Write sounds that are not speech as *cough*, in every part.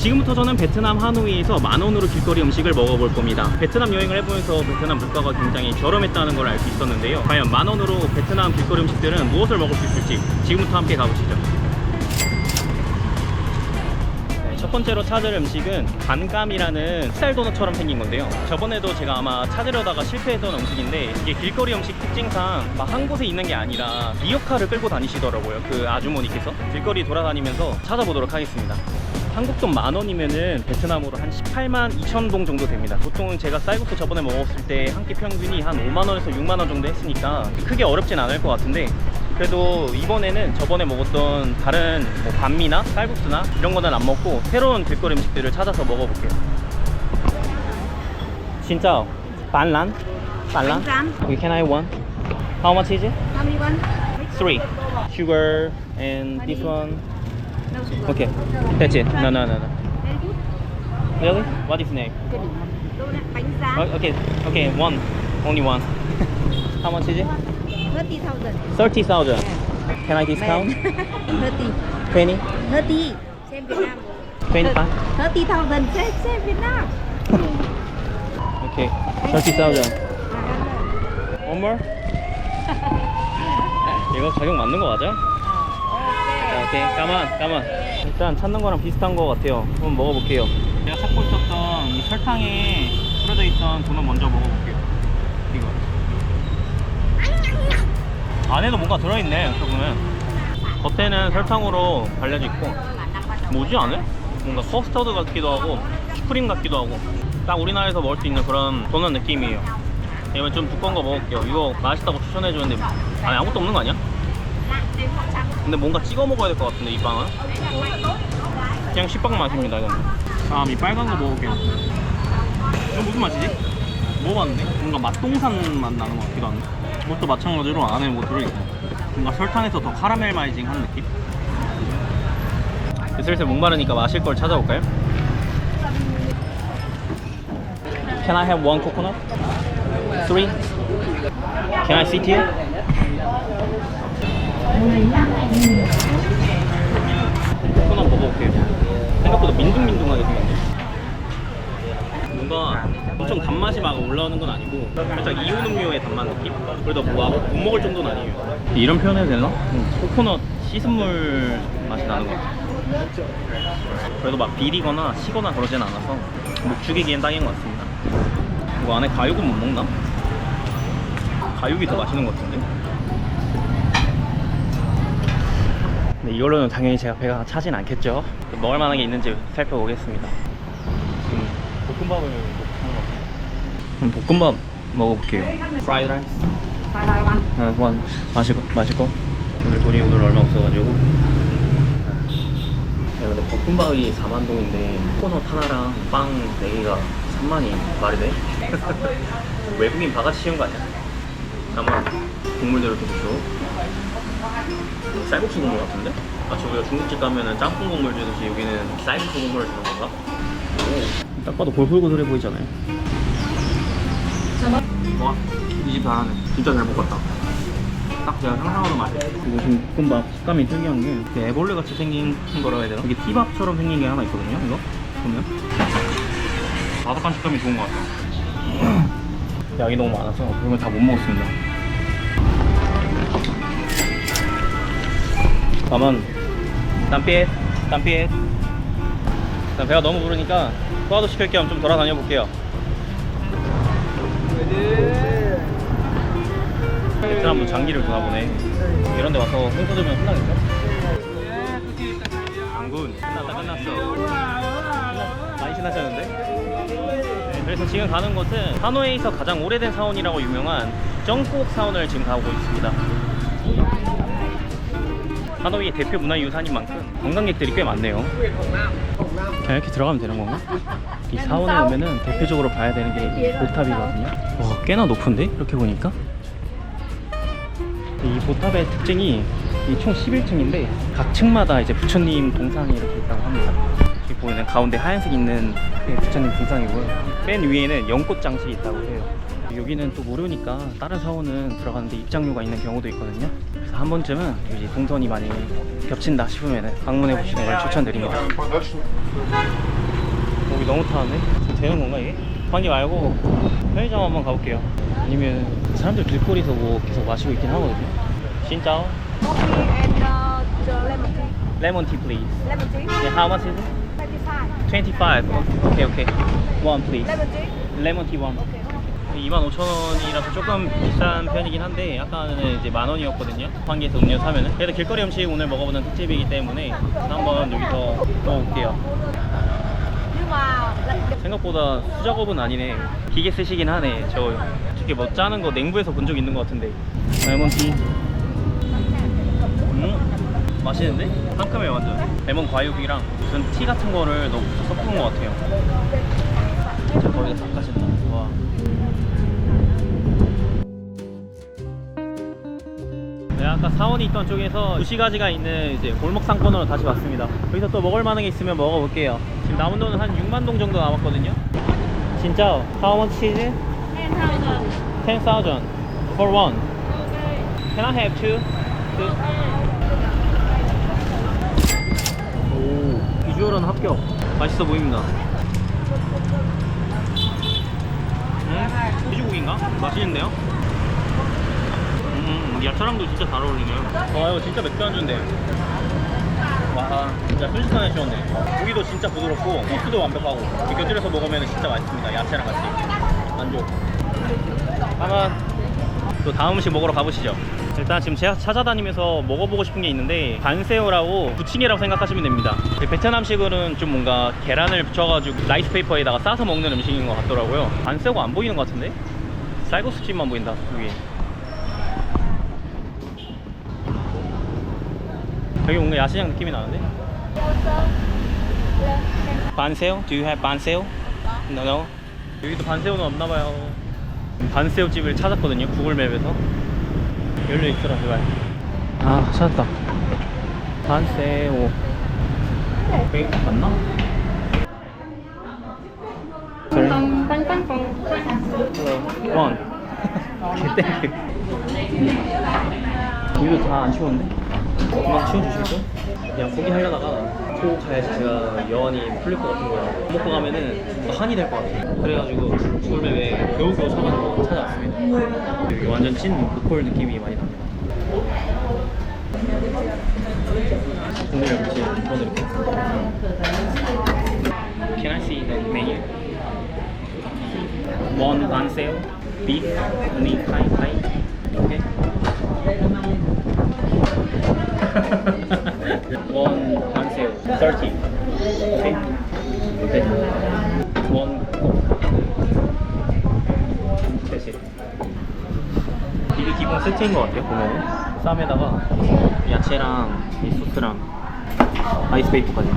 지금부터 저는 베트남 하노이에서 만 원으로 길거리 음식을 먹어볼 겁니다. 베트남 여행을 해보면서 베트남 물가가 굉장히 저렴했다는 걸 알 수 있었는데요. 과연 만 원으로 베트남 길거리 음식들은 무엇을 먹을 수 있을지 지금부터 함께 가보시죠. 네, 첫 번째로 찾을 음식은 반감이라는 쌀 도넛처럼 생긴 건데요. 저번에도 제가 아마 찾으려다가 실패했던 음식인데 이게 길거리 음식 특징상 막 한 곳에 있는 게 아니라 리어카를 끌고 다니시더라고요. 그 아주머니께서 길거리 돌아다니면서 찾아보도록 하겠습니다. 한국 돈 만 원이면은 베트남으로 한 18만 2천 동 정도 됩니다. 보통은 제가 쌀국수 저번에 먹었을 때 한 끼 평균이 한 5만 원에서 6만 원 정도 했으니까 크게 어렵진 않을 것 같은데 그래도 이번에는 저번에 먹었던 다른 뭐 반미나 쌀국수나 이런 거는 안 먹고 새로운 길거리 음식들을 찾아서 먹어볼게요. 진짜 반란? 반란? We can I one? How much is it? how many one? Three. Sugar and this one. Okay. That's it. No, no, no, no. Really? What is name? Oh, okay, okay, one, only one. How much is it? 30,000. Thirty thousand. Can I discount? 30. Twenty, 30. Xem Việt Nam. twenty-five. 30,000. Xem, xem Việt Nam. Okay, thirty thousand. À, One more. 이거 가격 맞는 거 맞아? 자, 오케이, 까만, 까만. 일단 찾는 거랑 비슷한 거 같아요. 한번 먹어볼게요. 제가 찾고 있었던 이 설탕에 뿌려져 있던 도넛 먼저 먹어볼게요. 이거. 안에도 뭔가 들어있네, 보면. 겉에는 설탕으로 발려져 있고, 뭐지 안에? 뭔가 커스터드 같기도 하고, 슈크림 같기도 하고, 딱 우리나라에서 먹을 수 있는 그런 도넛 느낌이에요. 이번 좀 두꺼운 거 먹을게요. 이거 맛있다고 추천해주는데, 안에 아무것도 없는 거 아니야? 근데 뭔가 찍어 먹어야 될 것 같은데 이 빵은 그냥 식빵 맛입니다 이건 다음 이 빨간 거 먹어볼게요 이거 무슨 맛이지? 먹어봤는데? 뭔가 맛동산 맛 나는 것 같기도 한데 이것도 마찬가지로 안에 뭐 들어있고 뭔가 설탕에서 더 카라멜마이징한 느낌? 슬슬 목마르니까 마실 걸 찾아볼까요? Can I have one coconut? Three? Can I sit here? 코코넛 먹어볼게요. 생각보다 민둥민둥하게 생겼네. 뭔가 엄청 단맛이 막 올라오는 건 아니고 살짝 이온 음료의 단맛 느낌? 그래도 뭐못 먹을 정도는 아니에요. 이런 표현 해도 되나? 코코넛 씻은 물 맛이 나는 것 같아요. 그래도 막 비리거나 시거나 그러진 않아서 목 죽이기엔 딱인 것 같습니다. 이거 안에 가육은 못 먹나? 가육이 더 맛있는 것 같은데? 네, 이걸로는 당연히 제가 배가 차진 않겠죠. 먹을 만한 게 있는지 살펴보겠습니다. 지금 볶음밥을 먹는. 그럼 볶음밥 먹어볼게요. 프라이드 라이스. 하나 원 마시고 마시고 오늘 돈이 오늘 얼마 없어가지고. 야, 근데 볶음밥이 4만 동인데 코코넛 하나랑 빵 4개가 3만이 말이 돼? 외국인 바가지 씌운 거 아니야? 한번 국물대로 이렇게 주시고 쌀국수 국물 같은데? 마치 우리가 중국집 가면은 짬뽕 국물 주듯이 여기는 쌀국수 국물을 주는 건가? 오, 딱 봐도 골골골해 보이잖아요. 와, 이 집 잘하네. 진짜 잘 볶았다. 딱 제가 상상하는 맛이에요. 그리고 지금 볶음밥 식감이 특이한 게 이렇게 애벌레 같이 생긴 거라고 해야 되나? 이게 티밥처럼 생긴 게 하나 있거든요. 이거 보면 바삭한 식감이 좋은 것 같아요. 양이 *clears throat* 너무 많아서 걸다못 먹었습니다. 가만. 땀피해. 땀피해. 일단 배가 너무 부르니까 소화도 시킬 겸 좀 돌아다녀 볼게요. 베트남도 장기를 두나 보네. 이런 데 와서 홍수 들면 혼나겠죠? 장군 끝났다 끝났어. 끝났- 많이 신나셨는데? 네, 그래서 지금 가는 곳은 하노이에서 가장 오래된 사원이라고 유명한 정꼭 사원을 지금 가고 있습니다 하노이의 대표 문화유산인 만큼 관광객들이 꽤 많네요. 그냥 이렇게 들어가면 되는 건가? 이 사원에 오면은 대표적으로 봐야 되는 게이 보탑이거든요. 와, 꽤나 높은데? 이렇게 보니까? 이 보탑의 특징이 이 총 11층인데 각 층마다 이제 부처님 동상이 이렇게 있다고 합니다. 여기 보이는 가운데 하얀색 있는 게 부처님 동상이고요. 맨 위에는 연꽃 장식이 있다고 해요. 여기는 또 무료니까 다른 사원은 들어가는데 입장료가 있는 경우도 있거든요. 그래서 한 번쯤은 여기 동선이 많이 겹친다 싶으면 방문해 보시는 걸 추천드립니다. 너무 타는데? 지금 되는 건가 이게? 환기 말고 편의점 한번 가볼게요 아니면 사람들 길거리에서 뭐 계속 마시고 있긴 하거든요 진짜? Coffee and the lemon tea. 레몬 티 please Lemon tea. Yeah, how much is it? 25. 25 오케이 오케이 one please. Lemon tea. 레몬 티 one. Okay. 25,000원이라서 조금 비싼 편이긴 한데 아까는 이제 만 원이었거든요. 환기에서 음료 사면은. 그래도 길거리 음식 오늘 먹어보는 특집이기 때문에 한번 여기서 먹어볼게요. 생각보다 수작업은 아니네. 기계 쓰시긴 하네. 저 어떻게 뭐 짜는 거 냉부에서 본 적 있는 것 같은데. 레몬티 음 맛있는데? 상큼해 완전 레몬 과육이랑 무슨 티 같은 거를 넣고 섞은 것 같아요 진짜 거기다 싹 가신다 와 네, 아까 사원이 있던 쪽에서 도시가지가 있는 이제 골목 상권으로 다시 왔습니다. 여기서 또 먹을 만한 게 있으면 먹어볼게요. 지금 남은 돈은 한 6만 동 정도 남았거든요. 진짜 how much is it? 10,000. 10,000 for one. Can I have two? two? 오, 비주얼은 합격. 맛있어 보입니다. 음, 돼지고기인가? 맛있는데요? 음, 야채랑도 진짜 잘 어울리네요. 와, 이거 진짜 맥주 안주인데. 와, 진짜 순식간에 시원네. 고기도 진짜 부드럽고, 소스도 완벽하고, 이 곁들여서 먹으면 진짜 맛있습니다. 야채랑 같이. 만족. 한번 또 다음 음식 먹으러 가보시죠. 일단 지금 제가 찾아다니면서 먹어보고 싶은 게 있는데 반새우라고 부침개라고 생각하시면 됩니다. 그 베트남식으로는 좀 뭔가 계란을 붙여가지고 라이스 페이퍼에다가 싸서 먹는 음식인 것 같더라고요. 반새우가 안 보이는 것 같은데? 쌀국수집만 보인다 여기. 여기 뭔가 야시장 느낌이 나는데? 반새우? Do you have 반새우? No, no. 여기도 반새우는 없나봐요. 반새우집을 찾았거든요. 구글맵에서. 열려 있더라, 제발. 아, 찾았다. 반새우. 여기 맞나? Sorry. Hello. One. 오케이, 땡큐. 우유도 다안 치웠는데? 그만 치워주실까? 그냥 포기하려다가 코 가야지 제가 여한이 풀릴 것 같은 거예요. 먹고 가면은 뭐 한이 될 것 같아요. 그래가지고 구글맵에 겨우겨우 찾아서 찾아왔습니다. 완전 찐 보컬 느낌이 많이 납니다. 오늘 역시 보내드릴게요. Can I see the menu? One 반새우, beef, only Thai, Thai. Okay. One 반새우, 30. Okay. Okay. One coke. 대신. 이게 기본 세트인 것 같아요, 보면은. 쌈에다가 야채랑 이 소스랑 아이스베이커까지.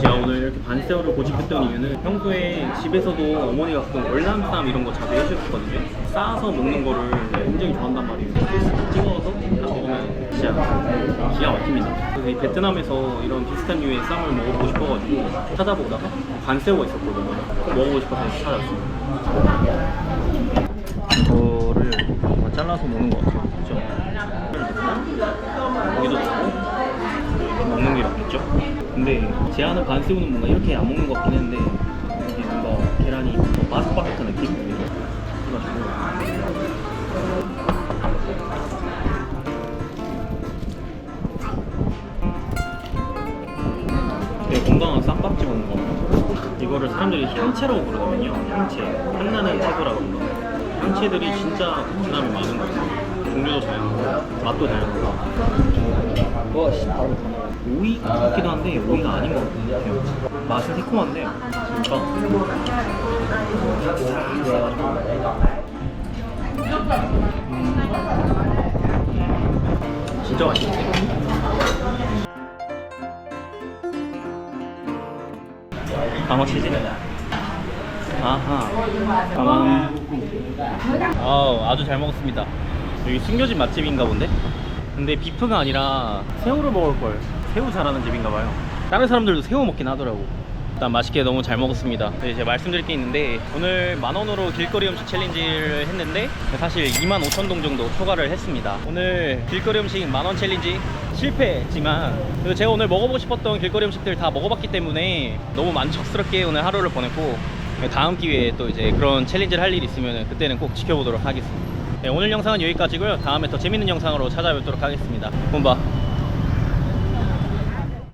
제가 오늘 이렇게 반새우를 고집했던 이유는 평소에 집에서도 어머니가 가끔 월남쌈 이런 거 자주 해주셨거든요. 싸서 먹는 거를 굉장히 좋아한단 말이에요. 찍어서 다 먹으면 진짜 기가 막힙니다. 그래서 이 베트남에서 이런 비슷한 류의 쌈을 먹어보고 싶어가지고 찾아보다가 반새우가 있었거든요. 꼭 먹어보고 싶어서 찾아왔어요. 이거를 잘라서 먹는 것 같아요. 그죠? 여기도 넣고 먹는 게 맞겠죠? 근데 제 아는 반새우는 뭔가 이렇게 안 먹는 것 같긴 했는데 이게 뭔가 계란이 더 바삭바삭한 느낌? 그래가지고. 되게 건강한 쌈밥집 먹는 거. 이거를 사람들이 향채라고 부르거든요. 향채. 향나는 채소라고 불러 향채들이 진짜 베트남에 많은 거예요. 종류도 다양하고 맛도 다양하고. 와씨 바로 오이 같기도 한데 오이가 아닌 것 같아요 맛은 새콤한데 진짜 음. 진짜 맛있네 방어 치즈? 아하. 가만. 아우, 아주 잘 먹었습니다. 여기 숨겨진 맛집인가 본데? 근데 비프가 아니라 새우를 먹을 걸. 새우 잘하는 집인가 봐요. 다른 사람들도 새우 먹긴 하더라고. 일단 맛있게 너무 잘 먹었습니다. 네, 제가 말씀드릴 게 있는데 오늘 만 원으로 길거리 음식 챌린지를 했는데 사실 2만 5천 동 정도 초과를 했습니다. 오늘 길거리 음식 만원 챌린지 실패했지만 그래도 제가 오늘 먹어보고 싶었던 길거리 음식들 다 먹어봤기 때문에 너무 만족스럽게 오늘 하루를 보냈고 다음 기회에 또 이제 그런 챌린지를 할 일이 있으면 그때는 꼭 지켜보도록 하겠습니다. 네, 오늘 영상은 여기까지고요. 다음에 더 재밌는 영상으로 찾아뵙도록 하겠습니다. 본바.